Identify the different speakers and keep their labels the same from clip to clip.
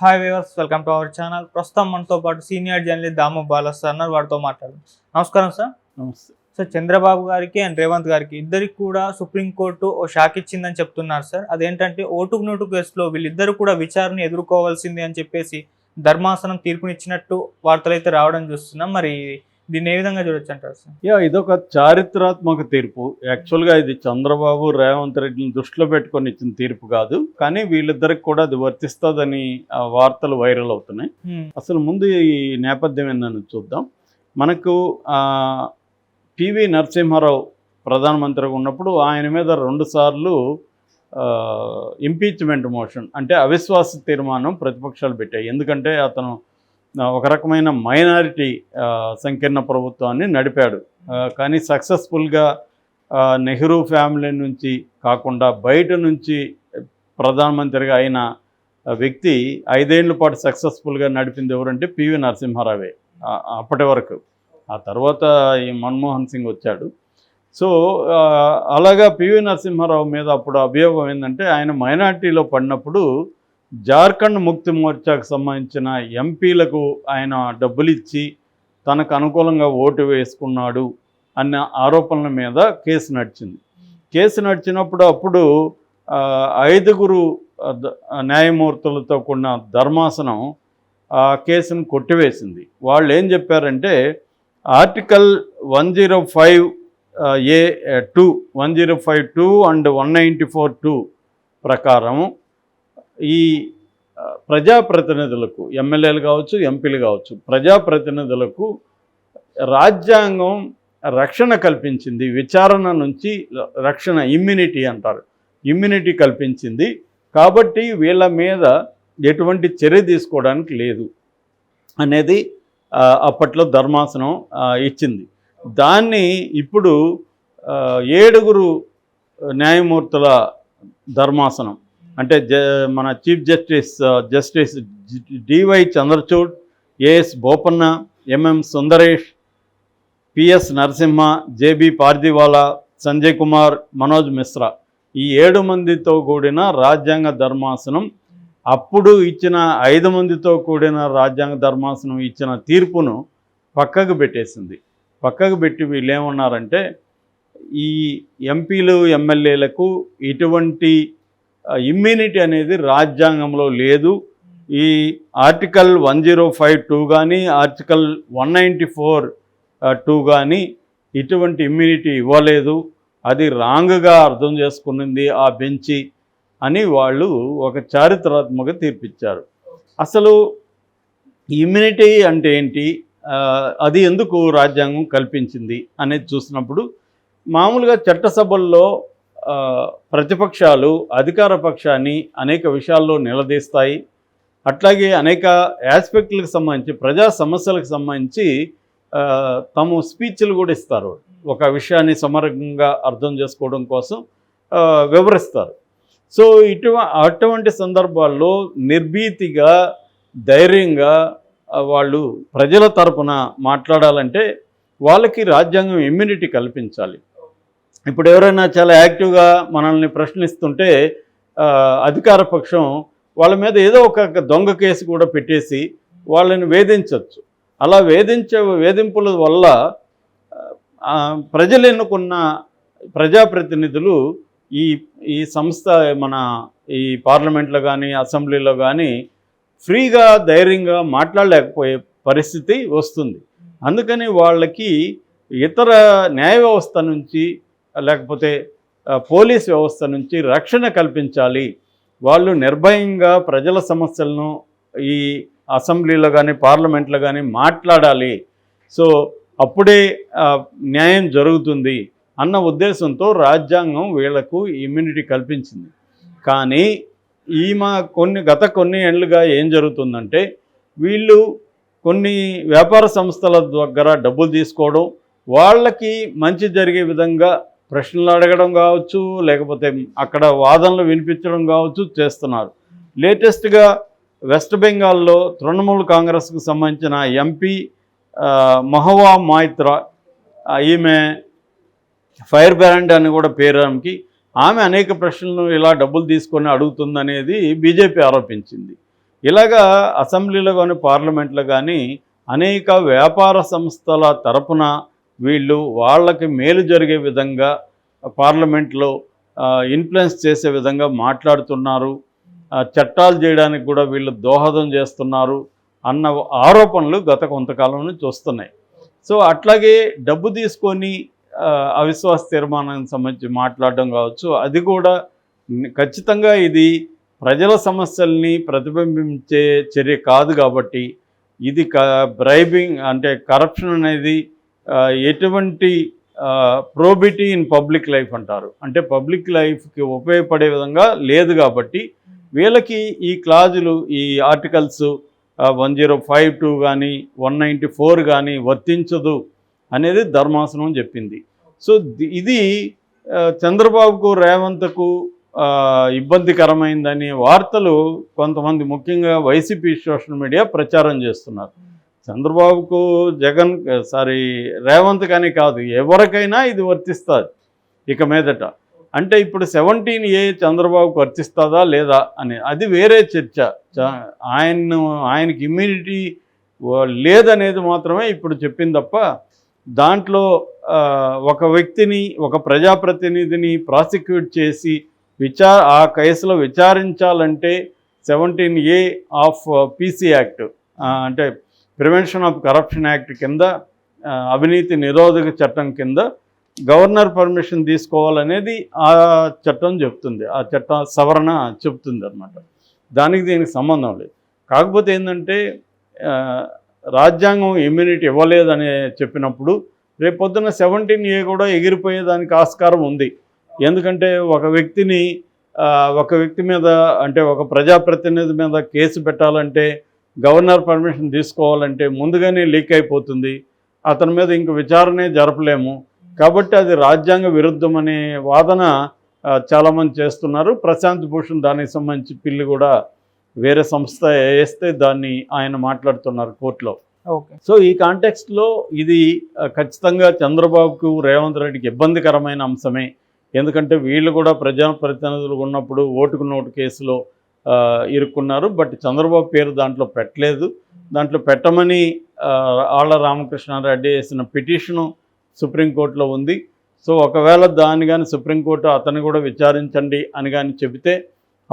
Speaker 1: Hi viewers welcome to our channel ప్రస్తుతం మనతో పాటు senior journalist Damu Balas sir ఉన్నారు వారితో మాట్లాడు నమస్కారం సార్.
Speaker 2: నమస్తే.
Speaker 1: సార్ చంద్రబాబు గారికి అండ్ రేవంత్ గారికి ఇద్దరికి కూడా సుప్రీంకోర్టు ఓ షాక్ ఇచ్చిందని చెప్తున్నారు సార్. అదేంటంటే ఓటుకు నోటు కేసులో వీళ్ళిద్దరు కూడా విచారణ ఎదుర్కోవాల్సింది అని చెప్పేసి ధర్మాసనం తీర్పునిచ్చినట్టు వార్తలు అయితే రావడం చూస్తున్నాం. మరి దీన్ని ఏ విధంగా చూడొచ్చు అంటారు సార్?
Speaker 2: యా ఇదొక చారిత్రాత్మక తీర్పు. యాక్చువల్గా ఇది చంద్రబాబు రేవంత్ రెడ్డిని దృష్టిలో పెట్టుకొని ఇచ్చిన తీర్పు కాదు. కానీ వీళ్ళిద్దరికి కూడా అది వర్తిస్తుందని ఆ వార్తలు వైరల్ అవుతున్నాయి. అసలు ముందు ఈ నేపథ్యం ఏందని చూద్దాం. మనకు ఆ, పివి నరసింహారావు ప్రధానమంత్రిగా ఉన్నప్పుడు ఆయన మీద రెండుసార్లు ఇంపీచ్మెంట్ మోషన్ అంటే అవిశ్వాస తీర్మానం ప్రతిపక్షాలు పెట్టాయి. ఎందుకంటే అతను ఒక రకమైన మైనారిటీ సంకీర్ణ ప్రభుత్వాన్ని నడిపాడు. కానీ సక్సెస్ఫుల్గా నెహ్రూ ఫ్యామిలీ నుంచి కాకుండా బయట నుంచి ప్రధానమంత్రిగా అయిన వ్యక్తి ఐదేళ్ళ పాటు సక్సెస్ఫుల్గా నడిపింది ఎవరంటే పివి నరసింహారావే అప్పటి వరకు. ఆ తర్వాత ఈ మన్మోహన్ సింగ్ వచ్చాడు. సో అలాగా పివి నరసింహారావు మీద అప్పుడు అభియోగం ఏంటంటే ఆయన మైనార్టీలో పడినప్పుడు జార్ఖండ్ ముక్తి మోర్చాకు సంబంధించిన ఎంపీలకు ఆయన డబ్బులు ఇచ్చి తనకు అనుకూలంగా ఓటు వేసుకున్నాడు అన్న ఆరోపణల మీద కేసు నడిచింది. కేసు నడిచినప్పుడు అప్పుడు ఐదుగురు న్యాయమూర్తులతో కూడిన ధర్మాసనం ఆ కేసును కొట్టివేసింది. వాళ్ళు ఏం చెప్పారంటే article one zero five A two one zero five two and one ninety four two ప్రకారం ఈ ప్రజాప్రతినిధులకు ఎమ్మెల్యేలు కావచ్చు ఎంపీలు కావచ్చు ప్రజాప్రతినిధులకు రాజ్యాంగం రక్షణ కల్పించింది. విచారణ నుంచి రక్షణ ఇమ్యూనిటీ అంటారు. ఇమ్యూనిటీ కల్పించింది. కాబట్టి వీళ్ళ మీద ఎటువంటి చర్య తీసుకోవడానికి లేదు అనేది అప్పట్లో ధర్మాసనం ఇచ్చింది. దాన్ని ఇప్పుడు ఏడుగురు న్యాయమూర్తుల ధర్మాసనం అంటే జ మన chief justice justice DY Chandrachud AS Bopanna MM Sundresh PS Narasimha JB Pardiwala Sanjay Kumar Manoj Mishra. ఈ ఏడు మందితో కూడిన రాజ్యాంగ ధర్మాసనం అప్పుడు ఇచ్చిన ఐదు మందితో కూడిన రాజ్యాంగ ధర్మాసనం ఇచ్చిన తీర్పును పక్కకు పెట్టేసింది. పక్కకు పెట్టి వీళ్ళు ఏమన్నారంటే ఈ ఎంపీలు ఎమ్మెల్యేలకు ఇటువంటి ఇమ్యూనిటీ అనేది రాజ్యాంగంలో లేదు. ఈ article one zero five two కానీ article one ninety four two కానీ ఇటువంటి ఇమ్యూనిటీ ఇవ్వలేదు. అది రాంగ్గా అర్థం చేసుకునింది ఆ బెంచి అని వాళ్ళు ఒక చారిత్రాత్మక తీర్పిచ్చారు. అసలు ఇమ్యూనిటీ అంటే ఏంటి? అది ఎందుకు రాజ్యాంగం కల్పించింది అనేది చూసినప్పుడు మామూలుగా చట్టసభల్లో ప్రతిపక్షాలు అధికార పక్షాన్ని అనేక విషయాల్లో నిలదీస్తాయి. అట్లాగే అనేక ఆస్పెక్ట్లకు సంబంధించి ప్రజా సమస్యలకు సంబంధించి ఆ, తమ స్పీచ్లు కూడా ఇస్తారు. ఒక విషయాన్ని సమరంగా అర్థం చేసుకోవడం కోసం వివరిస్తారు. సో ఇటు అటువంటి సందర్భాల్లో నిర్భీతిగా ధైర్యంగా వాళ్ళు ప్రజల తరపున మాట్లాడాలంటే వాళ్ళకి రాజ్యాంగం ఇమ్యూనిటీ కల్పించాలి. ఇప్పుడు ఎవరైనా చాలా యాక్టివ్గా మనల్ని ప్రశ్నిస్తుంటే అధికార పక్షం వాళ్ళ మీద ఏదో ఒక దొంగ కేసు కూడా పెట్టేసి వాళ్ళని వేధించవచ్చు అలా వేధించే వేధింపుల వల్ల ప్రజలు ఎన్నుకున్న ప్రజాప్రతినిధులు ఈ ఈ సంస్థ మన ఈ పార్లమెంట్లో కానీ అసెంబ్లీలో కానీ ఫ్రీగా ధైర్యంగా మాట్లాడలేకపోయే పరిస్థితి వస్తుంది. అందుకని వాళ్ళకి ఇతర న్యాయ వ్యవస్థ నుంచి లేకపోతే పోలీస్ వ్యవస్థ నుంచి రక్షణ కల్పించాలి. వాళ్ళు నిర్భయంగా ప్రజల సమస్యలను ఈ అసెంబ్లీలో కానీ పార్లమెంట్లో కానీ మాట్లాడాలి. సో అప్పుడే న్యాయం జరుగుతుంది అన్న ఉద్దేశంతో రాజ్యాంగం వీళ్ళకు ఇమ్యూనిటీ కల్పించింది. కానీ ఈమె కొన్ని గత కొన్ని ఏళ్ళుగా ఏం జరుగుతుందంటే వీళ్ళు కొన్ని వ్యాపార సంస్థల దగ్గర డబ్బులు తీసుకోవడం వాళ్ళకి మంచి జరిగే విధంగా ప్రశ్నలు అడగడం కావచ్చు లేకపోతే అక్కడ వాదనలు వినిపించడం కావచ్చు చేస్తున్నారు. లేటెస్ట్గా వెస్ట్ బెంగాల్లో తృణమూల్ కాంగ్రెస్కు సంబంధించిన ఎంపీ మహవా మాయిత్రా ఈమె ఫైర్ బ్రాండ్ అని కూడా పేరు ఆమెకి. ఆమె అనేక ప్రశ్నలను ఇలా డబ్బులు తీసుకొని అడుగుతుందనేది బీజేపీ ఆరోపించింది. ఇలాగా అసెంబ్లీలో కానీ పార్లమెంట్లో కానీ అనేక వ్యాపార సంస్థల తరపున వీళ్ళు వాళ్ళకి మేలు జరిగే విధంగా పార్లమెంట్లో ఇన్ఫ్లుయెన్స్ చేసే విధంగా మాట్లాడుతున్నారు. చట్టాలు చేయడానికి కూడా వీళ్ళు దోహదం చేస్తున్నారు అన్న ఆరోపణలు గత కొంతకాలం నుంచి వస్తున్నాయి. సో అట్లాగే డబ్బు తీసుకొని అవిశ్వాస తీర్మానానికి సంబంధించి మాట్లాడడం కావచ్చు అది కూడా ఖచ్చితంగా ఇది ప్రజల సమస్యల్ని ప్రతిబింబించే చర్య కాదు కాబట్టి ఇది క బ్రైబింగ్ అంటే కరప్షన్ అనేది ఎటువంటి ప్రోబిటీ ఇన్ పబ్లిక్ లైఫ్ అంటారు. అంటే పబ్లిక్ లైఫ్కి ఉపయోగపడే విధంగా లేదు కాబట్టి వీళ్ళకి ఈ క్లాజులు ఈ articles one zero five two కానీ వన్ నైంటీ ఫోర్ కానీ వర్తించదు అనేది ధర్మాసనం చెప్పింది. సో ఇది చంద్రబాబుకు రేవంత్కు ఇబ్బందికరమైందని వార్తలు కొంతమంది ముఖ్యంగా వైసీపీ సోషల్ మీడియా ప్రచారం చేస్తున్నారు. చంద్రబాబుకు జగన్ సారీ రేవంత్ కానీ కాదు ఎవరికైనా ఇది వర్తిస్తుంది ఇక మీదట. అంటే ఇప్పుడు సెవెంటీన్ ఏ చంద్రబాబుకు వర్తిస్తుందా లేదా అని అది వేరే చర్చ. చ- ఆయన ఆయనకి ఇమ్యూనిటీ లేదనేది మాత్రమే ఇప్పుడు చెప్పింది తప్ప దాంట్లో ఒక వ్యక్తిని ఒక ప్రజాప్రతినిధిని ప్రాసిక్యూట్ చేసి విచార ఆ కేసులో విచారించాలంటే seventeen A of PC act అంటే ప్రివెన్షన్ ఆఫ్ కరప్షన్ యాక్ట్ కింద అవినీతి నిరోధక చట్టం కింద గవర్నర్ పర్మిషన్ తీసుకోవాలనేది ఆ చట్టం చెప్తుంది. ఆ చట్ట సవరణ చెప్తుంది అనమాట దానికి దీనికి సంబంధం లేదు. కాకపోతే ఏంటంటే రాజ్యాంగం ఇమ్యూనిటీ ఇవ్వలేదని చెప్పినప్పుడు రేపొద్దున సెవెంటీన్ ఏ కూడా ఎగిరిపోయేదానికి ఆస్కారం ఉంది. ఎందుకంటే ఒక వ్యక్తిని ఒక వ్యక్తి మీద అంటే ఒక ప్రజాప్రతినిధి మీద కేసు పెట్టాలంటే గవర్నర్ పర్మిషన్ తీసుకోవాలంటే ముందుగానే లీక్ అయిపోతుంది. అతని మీద ఇంక విచారణే జరపలేము. కాబట్టి అది రాజ్యాంగ విరుద్ధం అనే వాదన చాలామంది చేస్తున్నారు. ప్రశాంత్ భూషణ్ దానికి సంబంధించి పిల్లి కూడా వేరే సంస్థ వేస్తే దాన్ని ఆయన మాట్లాడుతున్నారు కోర్టులో.
Speaker 1: ఓకే.
Speaker 2: సో ఈ కాంటెక్స్ట్లో ఇది ఖచ్చితంగా చంద్రబాబుకు రేవంత్ రెడ్డికి ఇబ్బందికరమైన అంశమే. ఎందుకంటే వీళ్ళు కూడా ప్రజాప్రతినిధులు ఉన్నప్పుడు ఓటుకు నోటు కేసులో ఇరుక్కున్నారు. బట్ చంద్రబాబు పేరు దాంట్లో పెట్టలేదు. దాంట్లో పెట్టమని ఆళ్ళ రామకృష్ణారెడ్డి వేసిన పిటిషను సుప్రీంకోర్టులో ఉంది. సో ఒకవేళ దాన్ని కానీ సుప్రీంకోర్టు అతను కూడా విచారించండి అని కానీ చెబితే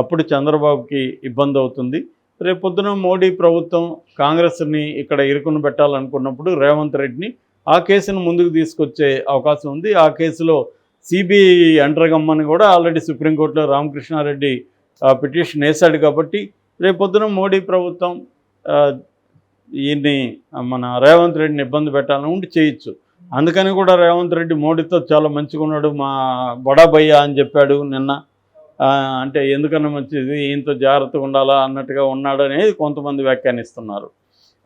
Speaker 2: అప్పుడు చంద్రబాబుకి ఇబ్బంది అవుతుంది. రేపొద్దున మోడీ ప్రభుత్వం కాంగ్రెస్ని ఇక్కడ ఇరుకుని పెట్టాలనుకున్నప్పుడు రేవంత్ రెడ్డిని ఆ కేసును ముందుకు తీసుకొచ్చే అవకాశం ఉంది. ఆ కేసులో సిబిఐ అంటరగమ్మని కూడా ఆల్రెడీ సుప్రీంకోర్టులో రామకృష్ణారెడ్డి పిటిషన్ వేశాడు కాబట్టి రేపొద్దున మోడీ ప్రభుత్వం ఈయన్ని మన రేవంత్ రెడ్డిని ఇబ్బంది పెట్టాలని ఉండి చేయొచ్చు. అందుకని కూడా రేవంత్ రెడ్డి మోడీతో చాలా మంచిగా ఉన్నాడు మా బడాబయ్య అని చెప్పాడు నిన్న. అంటే ఎందుకన్నా మంచిది ఈయనతో జాగ్రత్తగా ఉండాలా అన్నట్టుగా ఉన్నాడు అనేది కొంతమంది వ్యాఖ్యానిస్తున్నారు.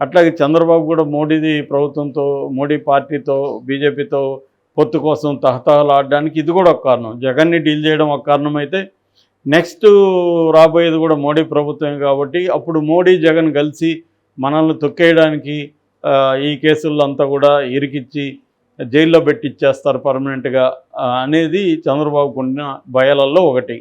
Speaker 2: అట్లాగే చంద్రబాబు కూడా మోడీది ప్రభుత్వంతో మోడీ పార్టీతో బీజేపీతో పొత్తు కోసం తహతహలాడడానికి ఇది కూడా ఒక కారణం. జగన్ని డీల్ చేయడం ఒక కారణం అయితే నెక్స్ట్ రాబోయేది కూడా మోడీ ప్రభుత్వమే కాబట్టి అప్పుడు మోడీ జగన్ కలిసి మనల్ని తొక్కేయడానికి ఈ కేసుల్లో అంతా కూడా ఇరికిచ్చి జైల్లో పెట్టిచ్చేస్తారు పర్మనెంట్గా అనేది చంద్రబాబుకు ఉన్న భయాలలో ఒకటి.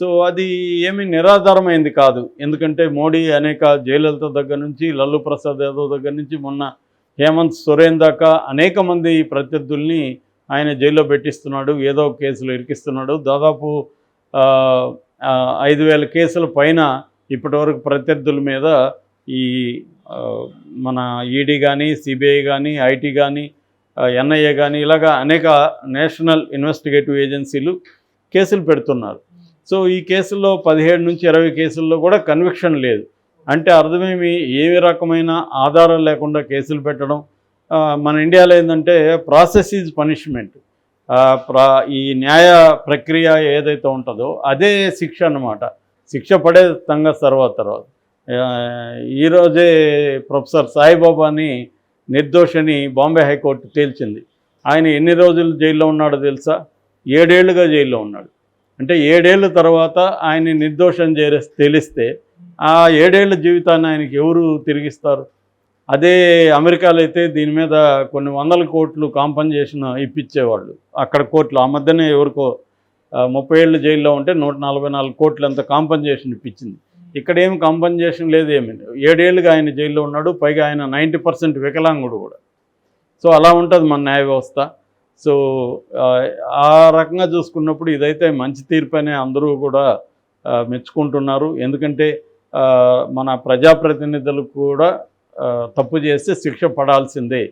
Speaker 2: సో అది ఏమీ నిరాధారమైంది కాదు. ఎందుకంటే మోడీ అనేక జయలలిత దగ్గర నుంచి లల్లు ప్రసాద్ యాదవ్ దగ్గర నుంచి మొన్న హేమంత్ సొరేన్ దాకా అనేక మంది ప్రత్యర్థుల్ని ఆయన జైల్లో పెట్టిస్తున్నాడు ఏదో కేసులు ఇరికిస్తున్నాడు. దాదాపు ఐదు వేల కేసుల పైన ఇప్పటివరకు ప్రత్యర్థుల మీద ఈ మన ఈడీ కానీ సిబిఐ కానీ ఐటీ కానీ ఎన్ఐఏ కానీ ఇలాగా అనేక నేషనల్ ఇన్వెస్టిగేటివ్ ఏజెన్సీలు కేసులు పెడుతున్నారు. సో ఈ కేసుల్లో పదిహేడు నుంచి ఇరవై కేసుల్లో కూడా కన్విక్షన్ లేదు. అంటే అర్థమేమి? ఏ రకమైన ఆధారం లేకుండా కేసులు పెట్టడం? మన ఇండియాలో ఏంటంటే ప్రాసెస్ ఈజ్ పనిష్మెంట్. ఈ న్యాయ ప్రక్రియ ఏదైతే ఉంటుందో అదే శిక్ష అన్నమాట. శిక్ష పడే తంగ తర్వాత. తర్వాత ఈరోజే ప్రొఫెసర్ సాయిబాబాని నిర్దోషని బాంబే హైకోర్టు తేల్చింది. ఆయన ఎన్ని రోజులు జైల్లో ఉన్నాడో తెలుసా? ఏడేళ్ళుగా జైల్లో ఉన్నాడు. అంటే ఏడేళ్ళ తర్వాత ఆయన్ని నిర్దోషం చేరే తెలిస్తే ఆ ఏడేళ్ళ జీవితాన్ని ఆయనకి ఎవరు తిరిగిస్తారు? అదే అమెరికాలో అయితే దీని మీద కొన్ని వందల కోట్లు కాంపన్సేషన్ ఇప్పించేవాళ్ళు అక్కడ కోట్లు ఆ మధ్యనే ఎవరికో ముప్పై ఏళ్ళు జైల్లో ఉంటే నూట నలభై నాలుగు కోట్లు అంత కాంపన్సేషన్ ఇప్పించింది. ఇక్కడ ఏం కాంపన్సేషన్ లేదు ఏమి. ఏడేళ్ళుగా ఆయన జైల్లో ఉన్నాడు పైగా ఆయన నైంటీ పర్సెంట్ వికలాంగుడు కూడా. సో అలా ఉంటుంది మన న్యాయ వ్యవస్థ. సో ఆ, రకంగా చూసుకున్నప్పుడు ఇదైతే మంచి తీర్పు అందరూ కూడా మెచ్చుకుంటున్నారు. ఎందుకంటే మన ప్రజాప్రతినిధులు కూడా తప్పు చేస్తే శిక్ష పడాల్సిందే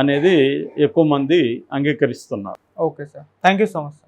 Speaker 2: అనేది ఎక్కువ మంది అంగీకరిస్తున్నారు.
Speaker 1: Okay sir. Thank you so much